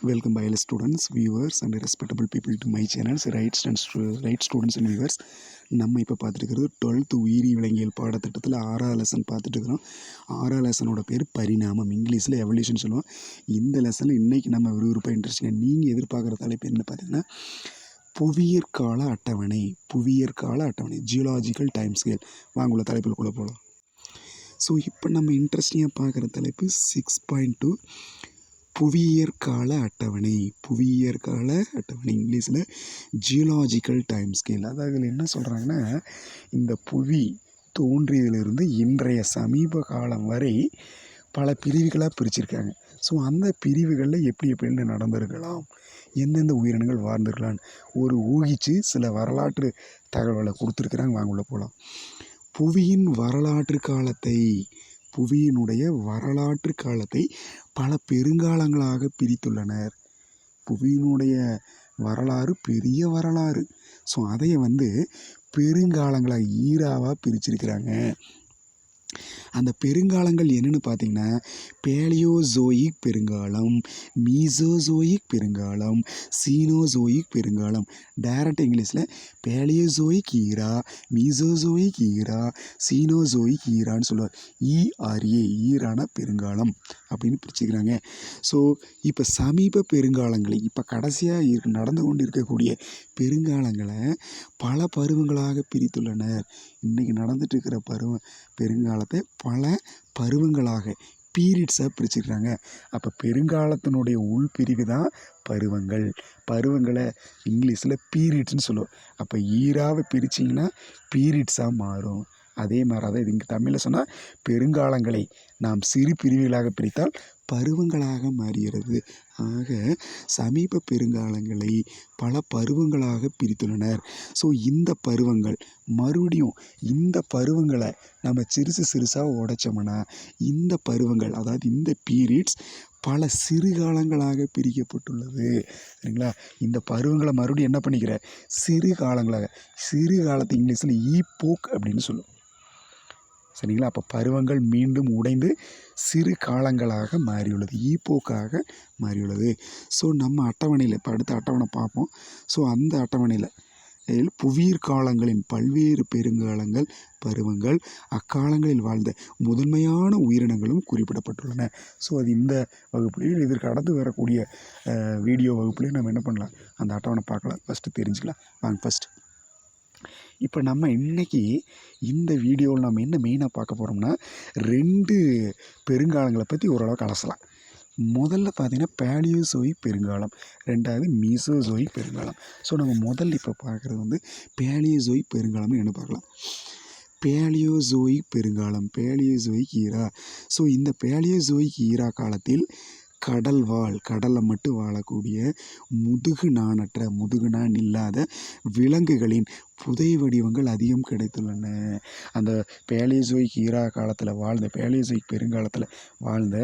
Welcome, biology students, viewers, and respectable people to my channels, right, and stew right students and viewers. நம்ம இப்போ பார்த்துருக்கிறது twelfth உயிரி விலங்கியல் பாடத்திட்டத்தில் ஆறாவது லெசன் பார்த்துட்ருக்குறோம் ஆறாவது லெசனோட பேர் பரிணாமம். இங்கிலீஷில் எவல்யூஷன் சொல்லுவோம். இந்த லெசனில் இன்றைக்கி நம்ம விறுவிறுப்பாக இன்ட்ரெஸ்டிங்காக நீங்கள் எதிர்பார்க்குற தலைப்பு என்ன பார்த்தீங்கன்னா புவியியற்கால அட்டவணை புவியியற்கால அட்டவணை ஜியோலாஜிக்கல் டைம் ஸ்கேல் வாங்க உள்ள தலைப்புக்குள்ளே போகலாம் ஸோ இப்போ நம்ம இன்ட்ரெஸ்டிங்காக பார்க்குற தலைப்பு சிக்ஸ் பாயிண்ட் டூ புவியியற்கால அட்டவணை புவியியற்கால அட்டவணை இங்கிலீஷில் ஜியோலாஜிக்கல் டைம் ஸ்கேல் அதாவது என்ன சொல்கிறாங்கன்னா இந்த புவி தோன்றியதிலிருந்து இன்றைய சமீப காலம் வரை பல பிரிவுகளாக பிரிச்சிருக்காங்க. ஸோ அந்த பிரிவுகளில் எப்படி எப்படி நடந்திருக்கலாம்? எந்தெந்த உயிரினங்கள் வாழ்ந்திருக்கலாம்னு ஒரு ஊகிச்சு சில வரலாற்று தகவலை கொடுத்துருக்குறாங்க. வாங்க உள்ள போகலாம் புவியின் வரலாற்று காலத்தை புவியினுடைய வரலாற்று காலத்தை பல பெருங்காலங்களாக பிரித்துள்ளனர். புவியினுடைய வரலாறு பெரிய வரலாறு. ஸோ அதை வந்து பெருங்காலங்களாக ஈராவாக பிரிச்சிருக்கிறாங்க. அந்த பெருங்காலங்கள் என்னென்னு பார்த்தீங்கன்னா பேலியோசோயிக் பெருங்காலம் மீசோசோயிக் பெருங்காலம் சீனோசோயிக் பெருங்காலம். டைரக்ட் இங்கிலீஷில் Paleozoic era Mesozoic era Cenozoic ஈரான்னு சொல்லுவார் இஆர்ஏ ஈரான பெருங்காலம் அப்படின்னு பிரிச்சுக்கிறாங்க. ஸோ இப்போ சமீப பெருங்காலங்களை இப்போ கடைசியாக நடந்து கொண்டு இருக்கக்கூடிய பெருங்காலங்களை பல பருவங்களாக பிரித்துள்ளனர். இன்றைக்கி நடந்துட்டு இருக்கிற பருவ பெருங்காலத்தை பல பருவங்களாக பீரியட்ஸாக பிரிச்சுக்கிறாங்க. அப்போ பெருங்காலத்தினுடைய உள்பிரிவு தான் பருவங்கள். பருவங்களை இங்கிலீஷில் பீரியட்ஸ்னு சொல்லுவோம். அப்போ ஈராவை பிரிச்சிங்கன்னா பீரியட்ஸாக மாறும். அதே மாதிரி அதை இது இங்கே தமிழில் சொன்னால் பெருங்காலங்களை நாம் சிறு பிரிவுகளாக பிரித்தால் பருவங்களாக மாறுகிறது. ஆக சமீப பெருங்காலங்களை பல பருவங்களாக பிரித்துள்ளனர். ஸோ இந்த பருவங்கள் மறுபடியும் இந்த பருவங்களை நம்ம சிறுசு சிறுசாக உடைச்சோம்னா இந்த பருவங்கள் அதாவது இந்த பீரியட்ஸ் பல சிறு காலங்களாக பிரிக்கப்பட்டுள்ளது. சரிங்களா? இந்த பருவங்களை மறுபடியும் என்ன பண்ணிக்கிற? சிறு காலங்களாக சிறு காலத்தை இங்கிலீஷில் போக் அப்படின்னு சொல்லுவோம் சரிங்களா? அப்போ பருவங்கள் மீண்டும் உடைந்து சிறு காலங்களாக மாறியுள்ளது. ஈப்போக்காக மாறியுள்ளது. ஸோ நம்ம அட்டவணையில் இப்போ அடுத்த அட்டவணை பார்ப்போம். ஸோ அந்த அட்டவணையில் இதில் புவியீர் காலங்களின் பல்வேறு பெருங்காலங்கள் பருவங்கள் அக்காலங்களில் வாழ்ந்த முதன்மையான உயிரினங்களும் குறிப்பிடப்பட்டுள்ளன. ஸோ அது இந்த வகுப்புலையும் இதற்கு அடுத்து வரக்கூடிய வீடியோ வகுப்புலையும் நம்ம என்ன பண்ணலாம்? அந்த அட்டவணை பார்க்கலாம். ஃபஸ்ட்டு தெரிஞ்சுக்கலாம். வாங்க ஃபஸ்ட்டு இப்போ நம்ம இன்றைக்கி இந்த வீடியோவில் நம்ம என்ன மெயினாக பார்க்க போகிறோம்னா ரெண்டு பெருங்காலங்களை பற்றி ஓரளவுக்கு அலசலாம். முதல்ல பார்த்தீங்கன்னா பேலியோசோயிக் பெருங்காலம் ரெண்டாவது மீசோசோயிக் பெருங்காலம். ஸோ நம்ம முதல்ல இப்போ பார்க்குறது வந்து பேலியோசோயிக் பெருங்காலம்னு என்ன பார்க்கலாம்? பேலியோசோயிக் பெருங்காலம் பேலியோசோயிக் ஈரா ஸோ இந்த பேலியோசோயிக் ஈரா காலத்தில் கடல் வாழ் கடலில் மட்டும் வாழக்கூடிய முதுகு நாணற்ற முதுகு நான் இல்லாத விலங்குகளின் புதை வடிவங்கள் அதிகம் கிடைத்துள்ளன. அந்த பேலியோசோயிக் ஈரா காலத்தில் வாழ்ந்த பேலியோசோயிக் பெருங்காலத்தில் வாழ்ந்த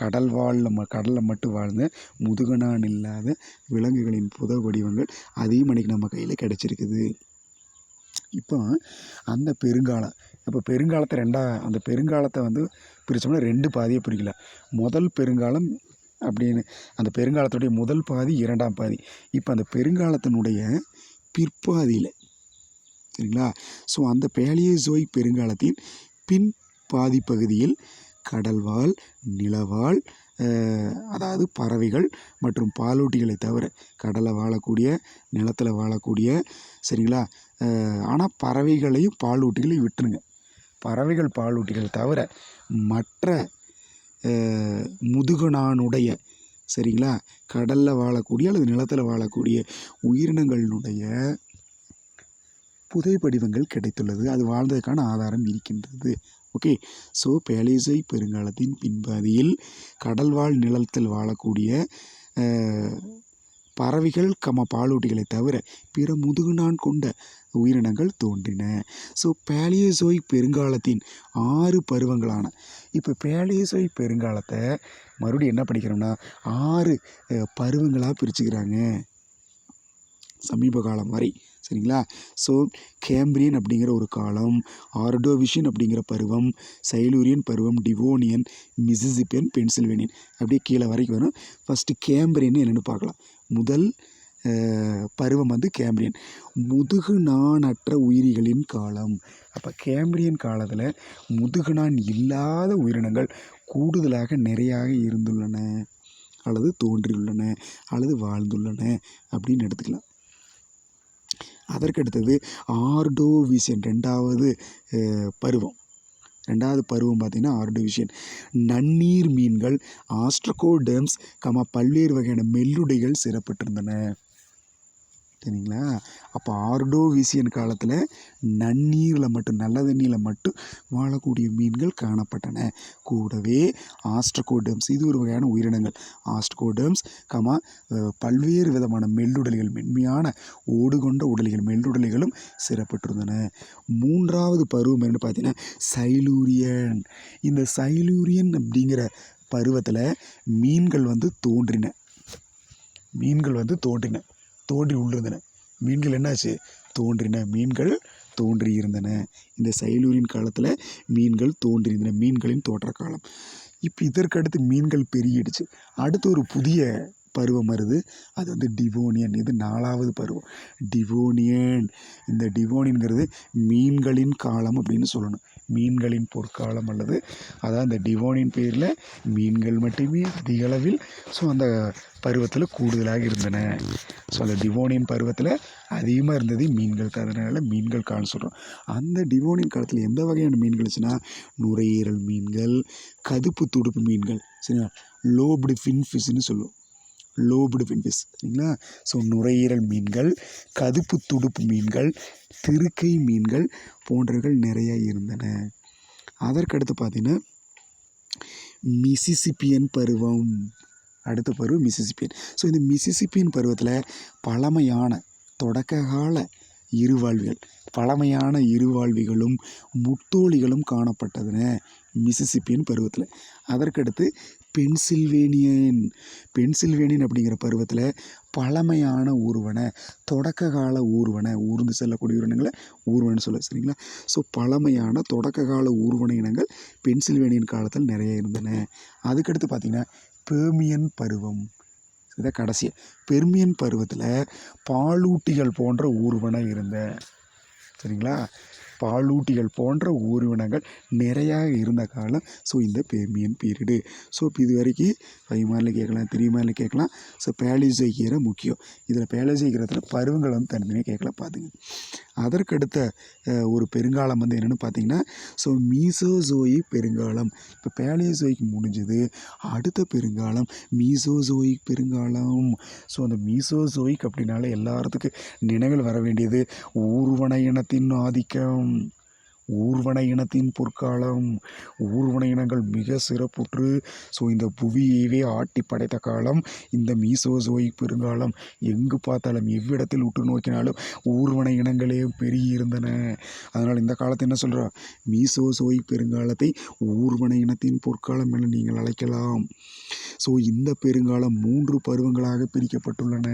கடல் வாழில் ம கடலில் மட்டும் வாழ்ந்த முதுகுநான் இல்லாத விலங்குகளின் புதை வடிவங்கள் அதிகம் அன்றைக்கி நம்ம கையில் கிடச்சிருக்குது. இப்போ அந்த பெருங்காலம் இப்போ பெருங்காலத்தை ரெண்டாக அந்த பெருங்காலத்தை வந்து பிரித்தோம்னா ரெண்டு பாதியை பிரிக்கலாம். முதல் பெருங்காலம் அப்படின்னு. அந்த பெருங்காலத்துடைய முதல் பாதி இரண்டாம் பாதி. இப்போ அந்த பெருங்காலத்தினுடைய பிற்பாதியில் சரிங்களா? ஸோ அந்த பேலியசோய் பெருங்காலத்தின் பின் பாதி பகுதியில் கடல்வாழ் நிலவாழ் அதாவது பறவைகள் மற்றும் பாலூட்டிகளை தவிர கடலில் வாழக்கூடிய நிலத்தில் வாழக்கூடிய சரிங்களா? ஆனால் பறவைகளையும் பாலூட்டிகளையும் விட்டுருங்க. பறவைகள் பாலூட்டிகள் தவிர மற்ற அஹ், சரிங்களா? கடலில் வாழக்கூடிய அல்லது நிலத்தில் வாழக்கூடிய உயிரினங்களினுடைய புதை படிவங்கள் கிடைத்துள்ளது. அது வாழ்ந்ததுக்கான ஆதாரம் இருக்கின்றது. ஓகே? ஸோ பேலேசை பெருங்காலத்தின் பின்பாதியில் கடல்வாழ் நிலத்தில் வாழக்கூடிய பறவைகள் கம பாலூட்டிகளை தவிர பிற முதுகுநான் கொண்ட உயிரினங்கள் தோன்றின. ஸோ பேலியசோய் பெருங்காலத்தின் ஆறு பருவங்களான இப்போ பேலியசோய் பெருங்காலத்தை மறுபடியும் என்ன படிக்கிறோம்னா ஆறு பருவங்களாக பிரிச்சுக்கிறாங்க. சமீப காலம் வரை சரிங்களா? ஸோ கேம்பிரியன் அப்படிங்கிற ஒரு காலம் ஆர்டோவிஷியன் அப்படிங்கிற பருவம் சைலூரியன் பருவம் டிவோனியன் மிசிசிப்பியன் பென்சில்வேனியன் அப்படியே கீழே வரைக்கும் வரும். ஃபஸ்ட்டு கேம்பிரியன் என்னென்னு பார்க்கலாம். முதல் பருவம் வந்து கேம்பிரியன். முதுகு நாணற்ற உயிரிகளின் காலம். அப்போ கேம்பிரியன் காலத்தில் முதுகுநான் இல்லாத உயிரினங்கள் கூடுதலாக நிறையாக இருந்துள்ளன. அல்லது தோன்றியுள்ளன. அல்லது வாழ்ந்துள்ளன. அப்படின்னு எடுத்துக்கலாம். அதற்கடுத்தது ஆர்டோவிசன் ரெண்டாவது பருவம். ரெண்டாவது பருவம் பார்த்திங்கன்னா ஆர்டிவிஷன் நன்னீர் மீன்கள் ஆஸ்ட்ரகோடெம்ஸ் கமா பல்வேறு வகையான மெல்லுடைகள் சிறப்பிட்டிருந்தன. சரிங்களா அப்போ ஆர்டோவிசியன் காலத்தில் நன்னீரில் மட்டும் நல்ல தண்ணியில் மட்டும் வாழக்கூடிய மீன்கள் காணப்பட்டன. கூடவே ஆஸ்ட்ரகோடம்ஸ் இது ஒரு வகையான உயிரினங்கள். ஆஸ்ட்ரகோடம்ஸ் கமா பல்வேறு விதமான மெல்லுடலிகள் மென்மையான ஓடு கொண்ட உடலிகள் மெல்லுடலிகளும் சிறப்பட்டிருந்தன மூன்றாவது பருவம் என்னென்னு பார்த்தீங்கன்னா சைலூரியன். இந்த சைலூரியன் அப்படிங்கிற பருவத்தில் மீன்கள் வந்து தோன்றின. மீன்கள் வந்து தோன்றின. தோன்றி உள்ளிருந்தன. மீன்கள் என்னாச்சு? தோன்றின மீன்கள் தோன்றி இருந்தன இந்த சைலூரின் காலத்தில் மீன்கள் தோன்றியிருந்தன. மீன்களின் தோற்ற காலம் இப்போ இதற்கடுத்து மீன்கள் பெருகிடுச்சு. அடுத்து ஒரு புதிய பருவம் வருது. அது வந்து டிவோனியன். இது நாலாவது பருவம். டிவோனியன். இந்த டிவோனியன்கிறது மீன்களின் காலம் அப்படின்னு சொல்லணும். மீன்களின் பொற்காலம் அல்லது அதாவது அந்த டிவோனின் பேரில் மீன்கள் மட்டுமே அதிக அளவில் ஸோ அந்த பருவத்தில் கூடுதலாக இருந்தன. ஸோ அந்த டிவோனியன் பருவத்தில் அதிகமாக இருந்தது மீன்கள் அதனால் மீன்கள் காலம் சொல்கிறோம் அந்த டிவோனியன் காலத்தில் எந்த வகையான மீன்கள் இருந்துச்சுன்னா நுரையீரல் மீன்கள் கதுப்பு துடுப்பு மீன்கள் சரிங்களா? லோப்டு ஃபின்ஃபிஷ்னு சொல்லுவோம். லோப்டு ஃபின்ஃபிஷ் சரிங்களா? ஸோ நுரையீரல் மீன்கள் கதுப்பு துடுப்பு மீன்கள் திருக்கை மீன்கள் போன்றவர்கள் நிறையா இருந்தன. அதற்கடுத்து பார்த்தீங்கன்னா மிசிசிப்பியன் பருவம். அடுத்த பருவம் மிசிசிப்பியன். ஸோ இந்த மிசிசிப்பியன் பருவத்தில் பழமையான தொடக்க கால இருவாழ்விகள் பழமையான இருவாழ்விகளும் முத்தோலிகளும் காணப்பட்டதுன மிசிசிப்பியன் பருவத்தில். அதற்கடுத்து பென்சில்வேனியன். பென்சில்வேனியன் அப்படிங்கிற பருவத்தில் பழமையான ஊர்வனை தொடக்க கால ஊர்வனை ஊர்ந்து செல்லக்கூடிய உயிரினங்களை ஊர்வன சொல்ல சரிங்களா? ஸோ பழமையான தொடக்க கால ஊர்வன இனங்கள் பென்சில்வேனியன் காலத்தில் நிறைய இருந்தன. அதுக்கடுத்து பார்த்திங்கன்னா பேர்மியன் பருவம். இதை கடைசியாக பெர்மியன் பருவத்தில் பாலூட்டிகள் போன்ற ஊர்வனம் இருந்த. சரிங்களா? பாலூட்டிகள் போன்ற ஊர்வனங்கள் நிறையா இருந்த காலம். ஸோ இந்த பேமியன் பீரியடு. ஸோ இப்போ இது வரைக்கும் ஃபைவ் மார்க்கில் கேட்கலாம் த்ரீ மார்க்கில் கேட்கலாம். ஸோ பேலிசைக்கீரை முக்கியம். இதில் பேலிசைக்கீரத்தில் பருவங்கள் வந்து தனித்தனியாக கேட்கலாம் பார்த்துங்க அதற்கடுத்த ஒரு பெருங்காலம் வந்து என்னென்னு பார்த்தீங்கன்னா ஸோ மீசோசோயி பெருங்காலம். இப்போ பேலியோசோயிக் முடிஞ்சது. அடுத்த பெருங்காலம் மீசோசோயிக் பெருங்காலம். ஸோ அந்த மீசோசோயிக் அப்படின்னாலே எல்லாத்துக்கும் நினைவில் வர வேண்டியது. ஊர்வன இனத்தின் ஆதிக்கம். um, ஊர்வன இனத்தின் பொற்காலம். ஊர்வன இனங்கள் மிக சிறப்புற்று ஸோ இந்த புவியவே ஆட்டி படைத்த காலம் இந்த மீசோசோயிக் பெருங்காலம். எங்கு பார்த்தாலும் எவ்விடத்தில் உற்று நோக்கினாலும் ஊர்வன இனங்களே பெருகி இருந்தன அதனால் இந்த காலத்தை என்ன சொல்கிறோம் மீசோசோயிக் பெருங்காலத்தை ஊர்வன இனத்தின் பொற்காலம் என நீங்கள் அழைக்கலாம். ஸோ இந்த பெருங்காலம் மூன்று பருவங்களாக பிரிக்கப்பட்டுள்ளன.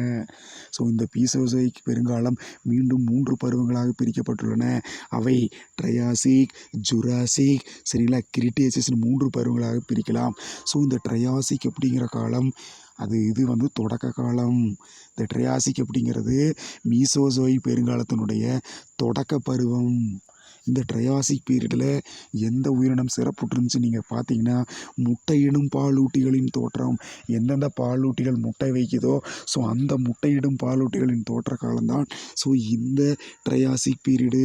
ஸோ இந்த பீசோசோயிக் பெருங்காலம் மீண்டும் மூன்று பருவங்களாக பிரிக்கப்பட்டுள்ளன. அவை ட்ரையாசிக் ஜுராசிக் சரிங்களா? கிரிட்டேசியஸ்னு மூன்று பருவங்களாக பிரிக்கலாம். ஸோ இந்த ட்ரையாசிக் அப்படிங்கிற காலம் அது இது வந்து தொடக்க காலம். இந்த ட்ரையாசிக் அப்படிங்கிறது மீசோசோய் பெருங்காலத்தினுடைய தொடக்க பருவம். இந்த ட்ரையாசிக் பீரியடில் எந்த உயிரினம் சிறப்புற்றுருந்துச்சு நீங்கள் பார்த்தீங்கன்னா முட்டையிடும் பாலூட்டிகளின் தோற்றம். எந்தெந்த பாலூட்டிகள் முட்டை வைக்குதோ ஸோ அந்த முட்டையிடும் பாலூட்டிகளின் தோற்ற காலம்தான். ஸோ இந்த ட்ரையாசிக் பீரியடு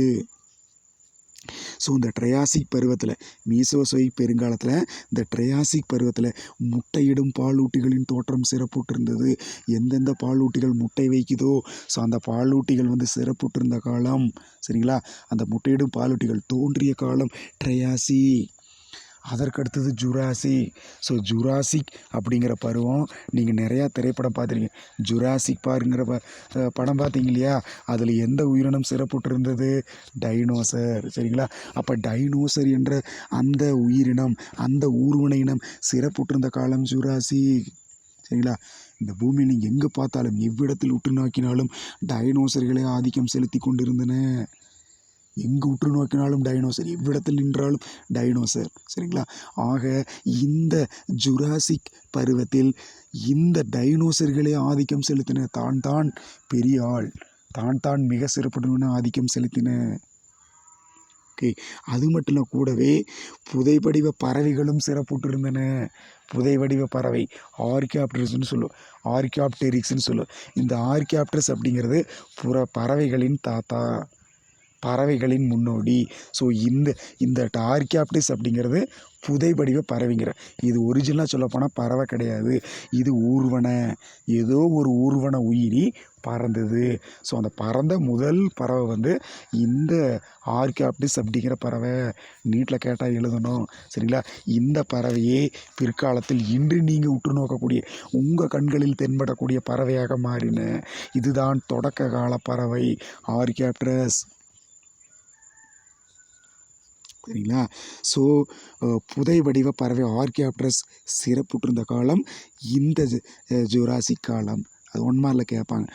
ஸோ இந்த ட்ரையாசிக் பருவத்தில் மீசோசொய் பெருங்காலத்தில் இந்த ட்ரையாசிக் பருவத்தில் முட்டையிடும் பாலூட்டிகளின் தோற்றம் சிறப்புற்றிருந்தது எந்தெந்த பாலூட்டிகள் முட்டை வைக்குதோ ஸோ அந்த பாலூட்டிகள் வந்து சிறப்புற்றிருந்த காலம் சரிங்களா? அந்த முட்டையிடும் பாலூட்டிகள் தோன்றிய காலம் ட்ரையாசி அதற்கடுத்தது ஜுராசி. ஸோ ஜுராசிக் அப்படிங்கிற பருவம் நீங்கள் நிறையா திரைப்படம் பார்த்துருக்கீங்க. ஜுராசிக் பாருங்கிற ப படம் பார்த்தீங்க இல்லையா? அதில் எந்த உயிரினம் சிறப்புற்றிருந்தது? டைனோசர் சரிங்களா? அப்போ டைனோசர் என்ற அந்த உயிரினம் அந்த ஊர்வன இனம் சிறப்புற்றிருந்த காலம் ஜுராசிக். சரிங்களா? இந்த பூமியில் எங்கே பார்த்தாலும் எவ்விடத்தில் உற்று நோக்கினாலும் டைனோசர்களே ஆதிக்கம் செலுத்தி கொண்டிருந்தன. எங்கு உற்று நோக்கினாலும் டைனோசர் எவ்விடத்தில் நின்றாலும் டைனோசர் சரிங்களா? ஆக இந்த ஜுராசிக் பருவத்தில் இந்த டைனோசர்களே ஆதிக்கம் செலுத்தின தான் தான் பெரிய ஆள். தான் தான் மிக சிறப்புடன் ஆதிக்கம் செலுத்தின. ஓகே. அது மட்டும் இல்லை கூடவே புதைவடிவ பறவைகளும் சிறப்புற்றிருந்தன. புதை வடிவ பறவை ஆர்கியாப்டர்ஸ்னு சொல்லுவோம். ஆர்கியாப்டெரிக்ஸ்னு சொல்லுவோம். இந்த ஆர்கியாப்டர்ஸ் அப்படிங்கிறது புற பறவைகளின் தாத்தா. பறவைகளின் முன்னோடி. ஸோ இந்த இந்த டார்கியாப்டிஸ் அப்படிங்கிறது புதை வடிவ பறவைங்கிற. இது ஒரிஜினலாக சொல்லப்போனால் பறவை கிடையாது. இது ஊர்வன ஏதோ ஒரு ஊர்வன உயிரி பறந்தது. ஸோ அந்த பறந்த முதல் பறவை வந்து இந்த ஆர்கியாப்டிஸ் அப்படிங்கிற பறவை. நீட்டில் கேட்டால் எழுதணும். சரிங்களா? இந்த பறவையே பிற்காலத்தில் இன்று நீங்கள் உற்று நோக்கக்கூடிய உங்கள் கண்களில் தென்படக்கூடிய பறவையாக மாறின. இதுதான் தொடக்க கால பறவை ஆர்கியாப்டஸ் சரிங்களா ஸோ புதை வடிவ பறவை ஆர்கியாப்டர்ஸ் சிறப்புற்றிருந்த காலம் இந்த ஜுராசிக் காலம். அது ஒன்மாரில் கேட்பாங்க.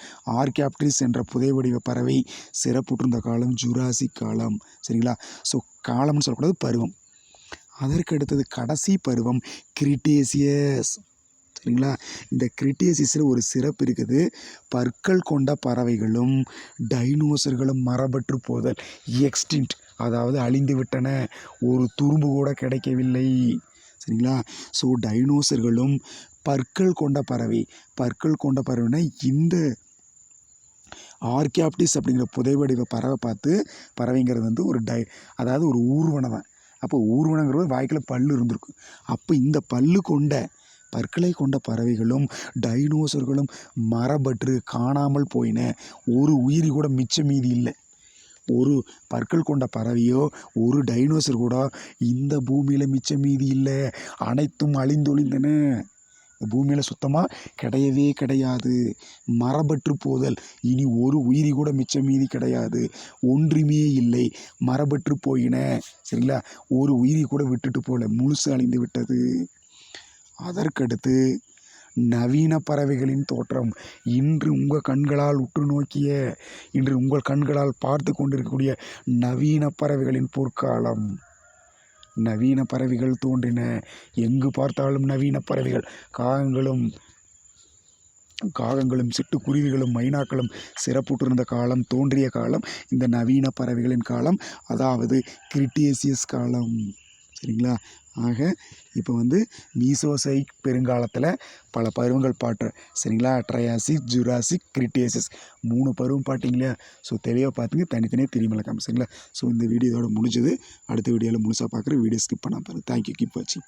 ஆர்கியாப்டிஸ் என்ற புதை வடிவ பறவை சிறப்புற்றிருந்த காலம் ஜூராசிக் காலம். சரிங்களா? ஸோ காலம்னு சொல்லக்கூடாது பருவம். அதற்கு அடுத்தது கடைசி பருவம் கிரிட்டேசியஸ் சரிங்களா? இந்த கிரிட்டேசிஸில் ஒரு சிறப்பு இருக்குது. பற்கள் கொண்ட பறவைகளும் டைனோசர்களும் மரபற்று போதல் எக்ஸ்டின்ட் அதாவது அழிந்து விட்டன. ஒரு துரும்பு கூட கிடைக்கவில்லை. சரிங்களா? ஸோ டைனோசர்களும் பற்கள் கொண்ட பறவை. பற்கள் கொண்ட பறவைனா இந்த ஆர்கியாப்டிஸ் அப்படிங்கிற புதைவடிவ பறவை பார்த்து பறவைங்கிறது வந்து ஒரு டை அதாவது ஒரு ஊர்வனை தான். அப்போ ஊர்வனங்கிறது வாய்க்கில் பல்லு இருந்திருக்கு. அப்போ இந்த பல்லு கொண்ட பற்களை கொண்ட பறவைகளும் டைனோசர்களும் மரபற்று காணாமல் போயின. ஒரு உயிரி கூட மிச்ச மீதி இல்லை. ஒரு பற்கள் கொண்ட பறவையோ ஒரு டைனோசர் கூட இந்த பூமியில் மிச்ச மீதி இல்லை. அனைத்தும் அழிந்தொழிந்தன. இந்த பூமியில் சுத்தமாக கிடையவே கிடையாது. மரபற்று போதல். இனி ஒரு உயிரி கூட மிச்சம் மீதி கிடையாது. ஒன்றுமே இல்லை. மரபற்று போயின. சரிங்களா? ஒரு உயிரி கூட விட்டுட்டு போகல முழுசு அழிந்து விட்டது. அதற்கடுத்து நவீன பறவைகளின் தோற்றம். இன்று உங்கள் கண்களால் உற்று நோக்கிய இன்று உங்கள் கண்களால் பார்த்து கொண்டிருக்கக்கூடிய நவீன பறவைகளின் பொற்காலம். நவீன பறவைகள் தோன்றின. எங்கு பார்த்தாலும் நவீன பறவைகள். காகங்களும் காகங்களும் சிட்டுக்குருவிகளும் மைனாக்களும் சிறப்புற்றிருந்த காலம் தோன்றிய காலம். இந்த நவீன பறவைகளின் காலம் அதாவது கிரிட்டேசியஸ் காலம். சரிங்களா? ஆக இப்போ வந்து மீசோசைக் பெருங்காலத்தில் பல பருவங்கள் பாட்டு. சரிங்களா? ட்ரையாசிக் ஜுராசிக் கிரிட்டேசியஸ் மூணு பருவம் பாட்டிங்களா. ஸோ தெளிவாக பார்த்துங்க தனித்தனியாக திரும்பல காமி சரிங்களா? ஸோ இந்த வீடியோ இதோட முடிஞ்சது. அடுத்த வீடியோவில் முழுசாக பார்க்குற வீடியோ ஸ்கிப் பண்ணாமல் பாருங்கள் தேங்க்யூ கீப் வாட்சிங்